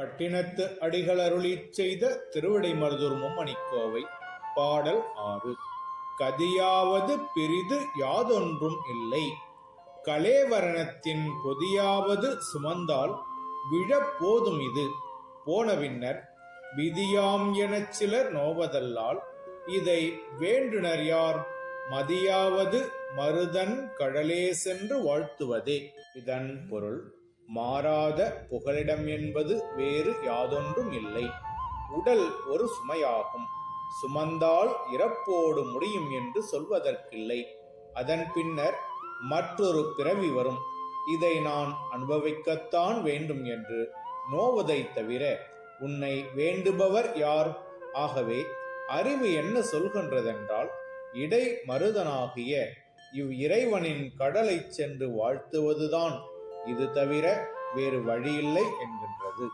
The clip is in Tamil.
பட்டினத்து அடிகள் அருளிச் செய்த திருவிடைமருதூர் மும்மணிக்கோவை பாடல் ஆறு. கதியாவது பிரிது யாதொன்றும் இல்லை. கலேவரணத்தின் பொதியாவது சுமந்தால் விழப்போதும் இது. போன பின்னர் விதியாம் எனச் சிலர் நோவதல்லால் இதை வேண்டுனர் யார்? மதியாவது மருதன் கடலே சென்று வாழ்த்துவதே. இதன் பொருள் மாறாத புகலிடம் என்பது வேறு யாதொன்றும் இல்லை. உடல் ஒரு சுமையாகும். சுமந்தால் இறப்போடு முடியும் என்று சொல்வதற்கில்லை. அதன் பின்னர் மற்றொரு பிறவி வரும். இதை நான் அனுபவிக்கத்தான் வேண்டும் என்று நோவதைத் தவிர உன்னை வேண்டுபவர் யார்? ஆகவே அறிவு என்ன சொல்கின்றதென்றால் இடை மருதனாகிய இவ் இறைவனின் கடலைச் சென்று வாழ்த்துவதுதான் இது தவிர வேறு வழியில்லை என்கின்றது.